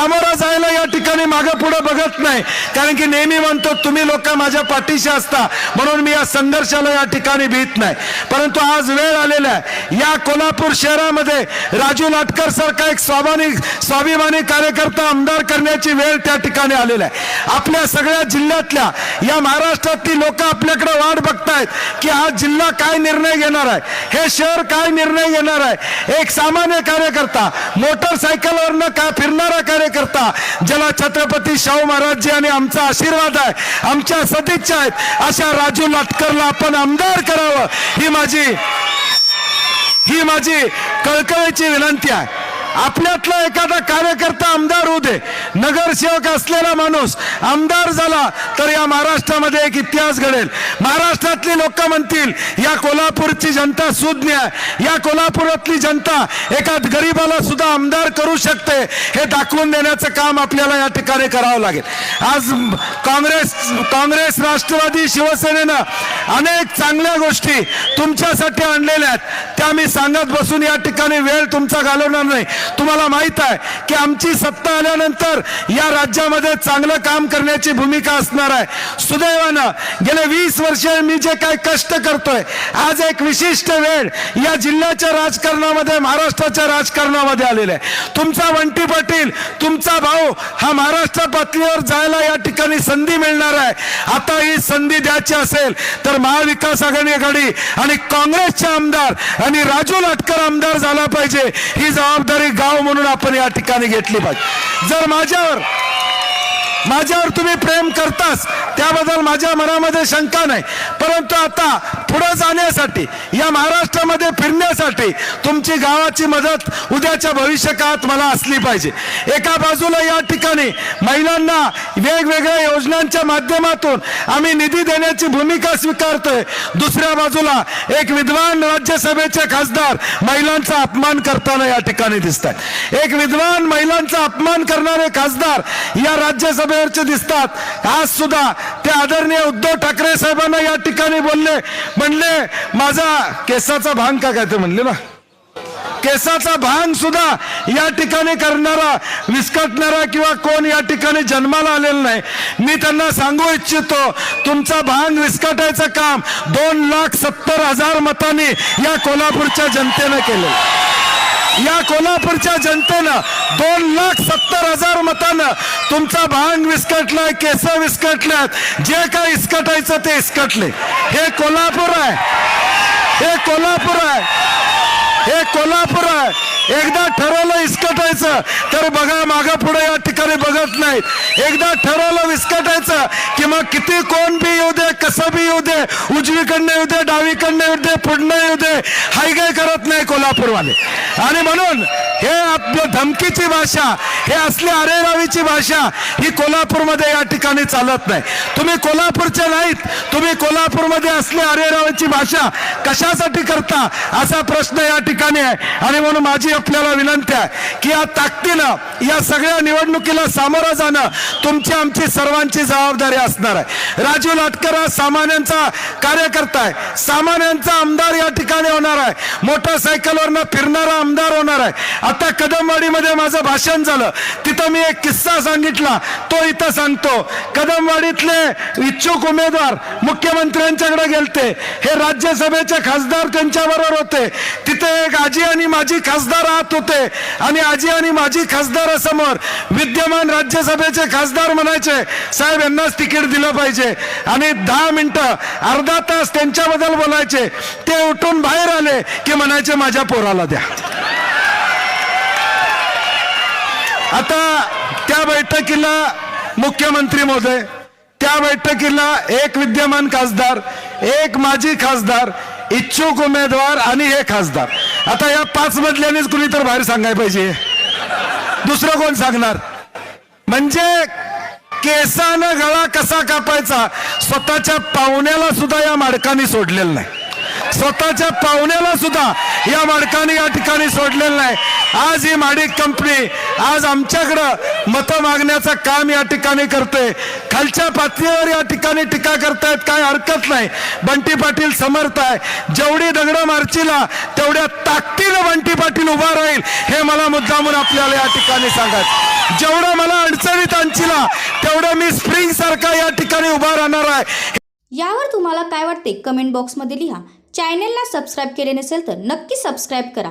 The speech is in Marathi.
सामोरा जायला या ठिकाणी मागे पुढे बघत नाही. कारण की नेहमी म्हणतो तुम्ही लोक माझ्या पाठीशी असता. म्हणून मी या संघर्षाला या ठिकाणी भीत नाही. परंतु आज वेळ आलेला आहे. या कोल्हापूर शहरामध्ये राजू लाटकर सारखा एक स्वाभिमानी स्वाभिमानी कार्यकर्ता आमदार करण्याची वेळ त्या ठिकाणी आलेला आहे. आपल्या सगळ्या जिल्ह्यातल्या या महाराष्ट्रातली लोक आपल्याकडे वाट बघतायत की हा जिल्हा काय निर्णय घेणार आहे. हे शहर काय निर्णय घेणार आहे. एक सामान्य कार्यकर्ता मोटरसायकलवरनं का फिरणारा कार्यकर्ता ज्याला छत्रपती शाहू महाराजजी आणि आमचा आशीर्वाद आहे आमच्या सदिच्छा आहेत अशा राजू लाटकरला आपण आमदार करावं. ही माझी ही माझी कळकळीची विनंती आहे. आपल्यातला एखादा कार्यकर्ता आमदार होऊ दे नगरसेवक असलेला माणूस आमदार झाला तर या महाराष्ट्रामध्ये एक इतिहास घडेल. महाराष्ट्रातली लोक म्हणतील या कोल्हापूरची जनता सुज्ञ आहे या कोल्हापुरातली जनता एका गरीबाला सुद्धा आमदार करू शकते. हे दाखवून देण्याचं काम आपल्याला या ठिकाणी करावं लागेल. आज काँग्रेस काँग्रेस राष्ट्रवादी शिवसेनेनं अनेक चांगल्या गोष्टी तुमच्यासाठी आणलेल्या आहेत. त्या मी सांगत बसून या ठिकाणी वेळ तुमचा घालवणार नाही. तुम्हाला माहीत आहे की आमची सत्ता आल्यानंतर या राज्यामध्ये चांगलं काम करण्याची भूमिका असणार आहे. सुदैवानं गेले वीस वर्ष मी जे काही कष्ट करतोय आज एक विशिष्ट वेळ या जिल्ह्याच्या राजकारणामध्ये महाराष्ट्राच्या राजकारणामध्ये आलेला आहे. तुमचा वंटी पाटील तुमचा भाऊ हा महाराष्ट्र पातळीवर जायला या ठिकाणी संधी मिळणार आहे. आता ही संधी द्यायची असेल तर महाविकास आघाडी आघाडी आणि काँग्रेसचे आमदार आणि राजू लाटकर आमदार झाला पाहिजे. ही जबाबदारी गाव म्हणून आपण या ठिकाणी घेतली पाहिजे. जर माझ्यावर माझ्यावर तुम्ही प्रेम करताच त्याबद्दल माझ्या मनामध्ये शंका नाही. परंतु आता पुढे जाण्यासाठी या महाराष्ट्रामध्ये फिरण्यासाठी तुमची गावाची मदत उद्याच्या भविष्यकाळात मला असली पाहिजे. एका बाजूला या ठिकाणी महिलांना वेगवेगळ्या योजनांच्या माध्यमातून आम्ही निधी देण्याची भूमिका स्वीकारतोय. दुसऱ्या बाजूला एक विद्वान राज्यसभेचे खासदार महिलांचा अपमान करताना या ठिकाणी दिसत एक विद्वान महिलांचा अपमान करणारे खासदार या राज्यसभेवरचे दिसतात. आज सुद्धा ते आदरणीय उद्धव ठाकरे साहेबांना या ठिकाणी बोलले. म्हणले माझा केसाचा भांग का काय? ते म्हणले ना. केसाचा भांग सुद्धा या ठिकाणी करणारा विस्कटणारा किंवा कोण या ठिकाणी जन्माला आलेला नाही. मी त्यांना सांगू इच्छितो तुमचा भांग विस्कटायचं काम दोन लाख सत्तर हजार मतांनी या कोल्हापूरच्या जनतेनं केलं या कोल्हापूरच्या जनतेनं दोन लाख सत्तर हजार मतानं तुमचा भांग विस्कटलाय केस विस्कटल्यात. जे काय इस्कटायचं ते इस्कटले. हे कोल्हापूर आहे. हे कोल्हापूर आहे. हे कोल्हापूर आहे. एकदा ठरवलं इस्कटायचं तर बघा मागं पुढे या ठिकाणी बघत नाहीत एकदा ठरवलं विस्कटायचं की मग किती कोण बी येऊ दे कसं बी येऊ दे उजवीकडनं येऊ दे डावीकडनं येऊ दे पुढनं येऊ दे हाय काय करत नाही कोल्हापूरवाले. आणि म्हणून हे आपलं धमकीची भाषा हे असली अरेरावीची भाषा ही कोल्हापूरमध्ये या ठिकाणी चालत नाही. तुम्ही कोल्हापूरचे नाहीत तुम्ही कोल्हापूरमध्ये असले अरेरावीची भाषा कशासाठी करता असा प्रश्न या ठिकाणी आहे. आणि म्हणून माझी आपल्याला विनंती आहे की या ताकदीनं या सगळ्या निवडणुकीला सामोरं जाणं तुमची आमची सर्वांची जबाबदारी असणार आहे. राजीव लाटकर हा सामान्यांचा कार्यकर्ता आहे. सामान्यांचा आमदार या ठिकाणी होणार आहे. मोटरसायकलवरनं फिरणारा आमदार होणार आहे. आता कदमवाडीमध्ये माझं भाषण झालं. तिथं मी एक किस्सा सांगितला. तो इथं सांगतो. कदमवाडीतले इच्छुक उमेदवार मुख्यमंत्र्यांच्याकडे गेलते. हे राज्यसभेचे खासदार त्यांच्याबरोबर होते. तिथे एक आजी आणि माझी खासदार आत होते. आणि आजी आणि माजी खासदारासमोर विद्यमान राज्यसभेचे खासदार म्हणायचे साहेब यांनाच तिकीट दिलं पाहिजे. आणि दहा मिनिटं अर्धा तास त्यांच्याबद्दल बोलायचे. ते उठून बाहेर आले की म्हणायचे माझ्या पोराला द्या. आता त्या बैठकीला मुख्यमंत्री महोदय त्या बैठकीला एक विद्यमान खासदार एक माजी खासदार इच्छुक उमेदवार आणि हे खासदार. आता या पाच मधल्यानेच कुणी तर बाहेर सांगायला पाहिजे. दुसरं कोण सांगणार? म्हणजे केसानं गळा कसा कापायचा? स्वतःच्या पाहुण्याला सुद्धा या माडकांनी सोडलेलं नाही. स्वतःच्या पाहुण्याला सुद्धा या माडकाने या ठिकाणी सोडलेलं नाही. आज ही माडिक कंपनी आज आमच्याकडं मतं मागण्याचं काम या ठिकाणी करते खालच्या पातळीवर या ठिकाणी टीका करतायत काय हरकत नाही. बंटी पाटील समर्थ आहे. जेवढी दगडं मारचीला तेवढ्या ताकदीनं बंटी पाटील उभा राहील हे मला मुद्दामून आपल्याला या ठिकाणी सांगत जेवढं मला अडचणीत आणशीला तेवढं मी स्प्रिंग सारखा या ठिकाणी उभा राहणार आहे. यावर तुम्हाला काय वाटते? कमेंट बॉक्समध्ये लिहा. चॅनेलला सबस्क्राईब केले नसेल तर नक्की सबस्क्राईब करा.